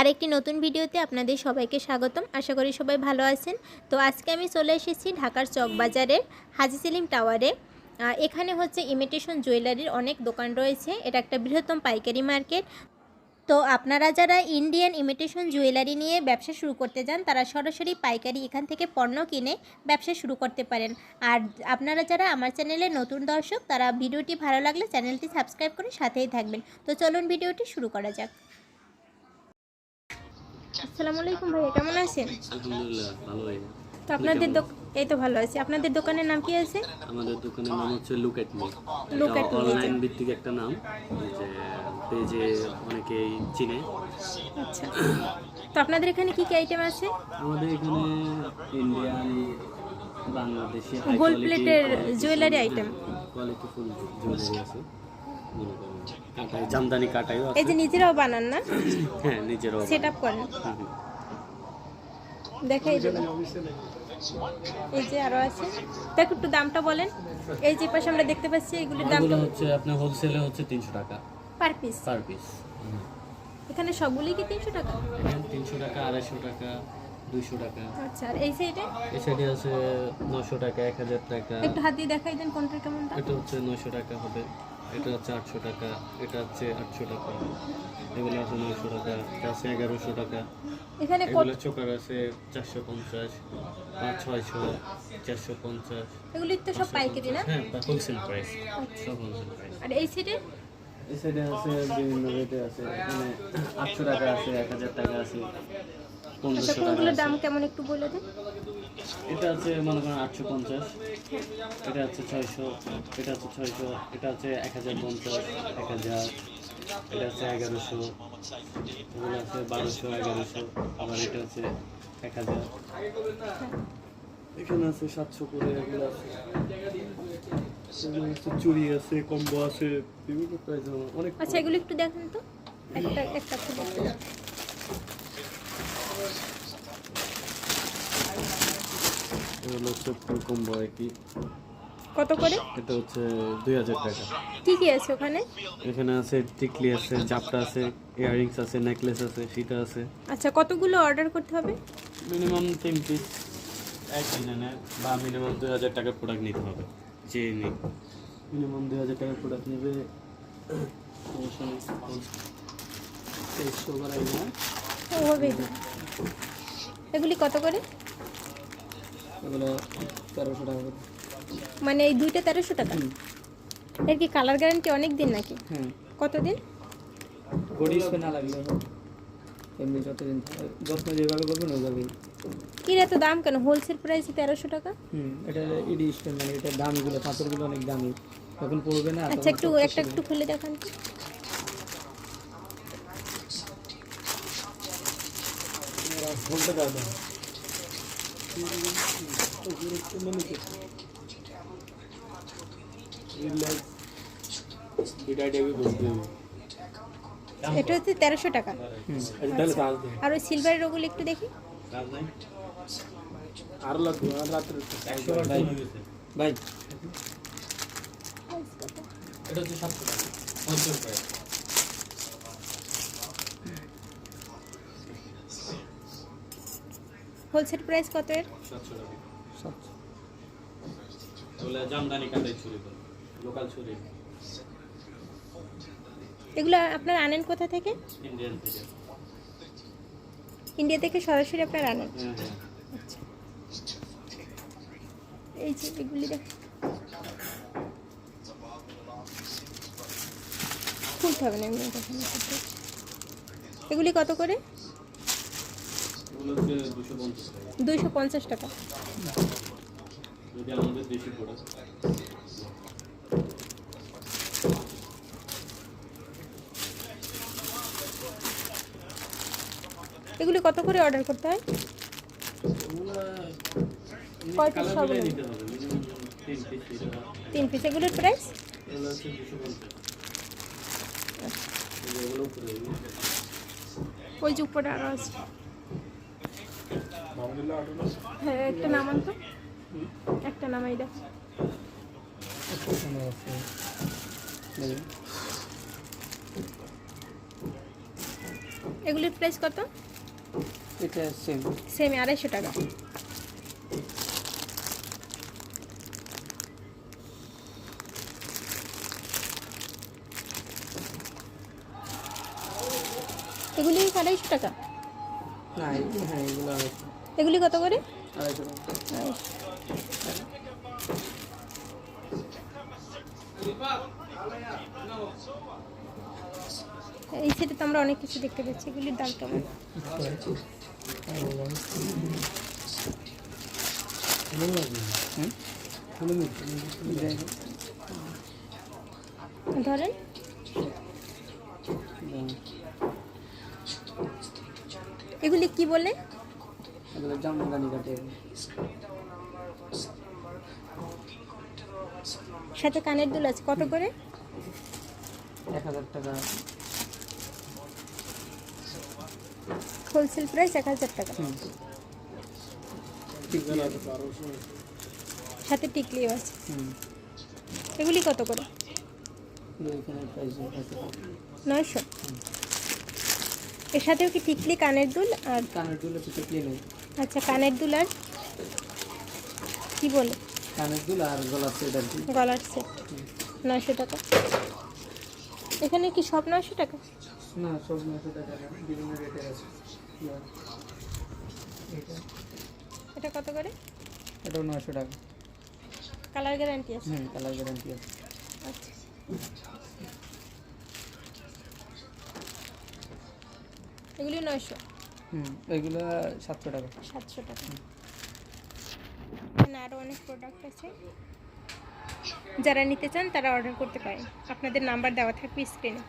আরেকটি নতুন ভিডিওতে আপনাদের সবাইকে স্বাগতম। আশা করি সবাই ভালো আছেন। তো আজকে আমি চলে এসেছি ঢাকার চকবাজারের হাজি সেলিম টাওয়ারে। এখানে হচ্ছে ইমিটেশন জুয়েলারির অনেক দোকান রয়েছে। এটা একটা বৃহত্তম পাইকারি মার্কেট। তো আপনারা যারা ইন্ডিয়ান ইমিটেশন জুয়েলারি নিয়ে ব্যবসা শুরু করতে যান, তারা সরাসরি পাইকারি এখান থেকে পণ্য কিনে ব্যবসা শুরু করতে পারেন। আর আপনারা যারা আমার চ্যানেলে নতুন দর্শক, তারা ভিডিওটি ভালো লাগলে চ্যানেলটি সাবস্ক্রাইব করে সাথেই থাকবেন। তো চলুন ভিডিওটি শুরু করা যাক। আসসালামু আলাইকুম ভাইয়া কেমন আছেন? আলহামদুলিল্লাহ ভালোই। তো আপনাদের এই তো ভালো আছে। আপনাদের দোকানের নাম কি আছে? আমাদের দোকানের নাম হচ্ছে look at me Look at Me, online ভিত্তিক একটা নাম। যে পেজে অনেকেই চিনে। আচ্ছা। তো আপনাদের এখানে কি কি আইটেম আছে? আমাদের এখানে ইন্ডিয়ান বাংলাদেশি গোল্ড প্লেটের jewellery item quality full jewellery আছে। কাটাই জামদানি কাটাইও এই যে নিজেরাও বানান না? হ্যাঁ নিজেরও সেট আপ করেন। দেখাই দেবেন এই যে আরও আছে। দেখ একটু দামটা বলেন। এই যে পাশে আমরা দেখতে পাচ্ছি এগুলির দাম হচ্ছে আপনার হোলসেলে হচ্ছে তিনশো টাকা। পার পিস পার পিস এখানে সবগুলি কি তিনশো টাকা? এখানে তিনশো টাকা আড়াইশো টাকা দুইশো টাকা। আচ্ছা আর এই সাইডে এই সাইডে আছে নশো টাকা এক হাজার টাকা। একটু হাত দিয়ে দেখাই দেন কোনটার কেমন দাম এটা হচ্ছে নয়শো টাকা হবে। এটা হচ্ছে আটশো টাকা এটা হচ্ছে আটশো টাকা এগুলো আছে নয়শো টাকা এটা আছে এগারোশো টাকা। এখানে এগুলো চোকার আছে চারশো পঞ্চাশ পাঁচ ছয়শো চারশো পঞ্চাশ। এগুলি তো সব পাইকারি না? হ্যাঁ হোলসেল প্রাইস সব হোলসেল প্রাইস আর এই সাইডে এই সাইডে আছে বিভিন্ন রেটে আছে এখানে আটশো টাকা আছে এক হাজার টাকা আছে। আচ্ছা কোনগুলোর আছে। দাম কেমন একটু বলে দেন? এটা আছে মনে করেন আটশো পঞ্চাশ। এটা হচ্ছে ছয়শো এটা হচ্ছে ছয়শো এটা হচ্ছে এক হাজার পঞ্চাশ এক হাজার এটা হচ্ছে এগারোশো এগুলো আছে বারোশো এগারোশো আবার এটা হচ্ছে এক হাজার। এখানে আছে সাতশো করে এগুলো আছে। চুড়ি আছে কম্বো আছে বিভিন্ন প্রাইস অনেক আচ্ছা এগুলো একটু দেখেন তো। একটা একটা। এগুলো হচ্ছে ফুল কম্বো একই। কত করে? এটা হচ্ছে দুই হাজার টাকা। কি কি আছে ওখানে? এখানে আছে টিকলি আছে জাপটা আছে ইয়াররিংস আছে নেকলেস আছে সীতা আছে। আচ্ছা কতগুলো অর্ডার করতে হবে? মিনিমাম তিন পিস। এক কিনে বা মিনিমাম দুই হাজার টাকার প্রোডাক্ট নিতে হবে যে নিই। মিনিমাম দুই হাজার টাকার প্রোডাক্ট নেবে তেইশশো ওভাবেই দিন। এগুলি কত করে? এগুলো তেরোশো টাকা করে। মানে এই দুইটা তেরোশো টাকা? এর কি কালার গ্যারান্টি অনেক দিন নাকি? হ্যাঁ। কতদিন গড়ি না লাগলে এমনি যতদিন যত্ন যেভাবে করবেন ওইভাবেই। এত দাম কেন? হোলসেল প্রাইসে তেরোশো টাকা? হুম এটা ইডি মানে এটা দামিগুলো পাথরগুলো অনেক দামি। পড়বে না আচ্ছা একটু একটা একটু খুলে দেখান এটা হচ্ছে তেরোশো টাকা। আর ওই সিলভারের ওগুলো একটু দেখি। আরও লাগবে আর রাত্রে ভাই। এটা হচ্ছে সাতশো টাকা। হোলসেল প্রাইস কত এর? এগুলো আপনারা আনেন কোথা থেকে? ইন্ডিয়া থেকে সরাসরি আপনারা আনেন? হ্যাঁ হ্যাঁ। আচ্ছা। এই যে এগুলি দেখ। খুলতে হবে না এগুলি কত করে এগুলো হচ্ছে দুশো পঞ্চাশ টাকা দুইশো পঞ্চাশ টাকা। এগুলি কত করে অর্ডার করতে হয়? তিন পিস এগুলোর প্রাইস ওই যে উপরে আরও আছে। হ্যাঁ একটা নামান তো। একটা নামাই দেখ। এগুলির প্রাইস কত? এটা সেম সেম আড়াইশো টাকা। এগুলি আড়াইশো টাকা? না হ্যাঁ এগুলো আড়াইশো। এগুলি কত করে। এই সেটে তো আমরা অনেক কিছু দেখতে পাচ্ছি এগুলির দাম কেমন। ধরেন। এগুলি কি বলে? এগুলো জামদানি কাটে। সাথে কানের দুল আছে কত করে? এক হাজার টাকা। হোলসেল প্রাইস এক হাজার টাকা। সাথে টিকলিও আছে। হুম। এগুলি কত করে? নয়শো। এর সাথেও কি টিকলি কানের দুল আর কানের দুল টিকলি নেই। আচ্ছা কানের দুল আর? কি বলে? কানের দুল আর গলার সেট আর কি। গলার সেট। নয়শো টাকা। এখানে কি সব নয়শো টাকা? না সব নশো টাকা বিভিন্ন রেটের আছে। এটা এটা কত করে? এটাও নশো টাকা। কালার গ্যারান্টি আছে? হুম কালার গ্যারান্টি আছে। আচ্ছা। এগুলি নয়শো। হুম এগুলো সাতশো টাকা। সাতশো টাকা। এখানে আরও অনেক প্রোডাক্ট আছে। যারা নিতে চান তারা অর্ডার করতে পারে আপনাদের নাম্বার দেওয়া থাকবে স্ক্রিনে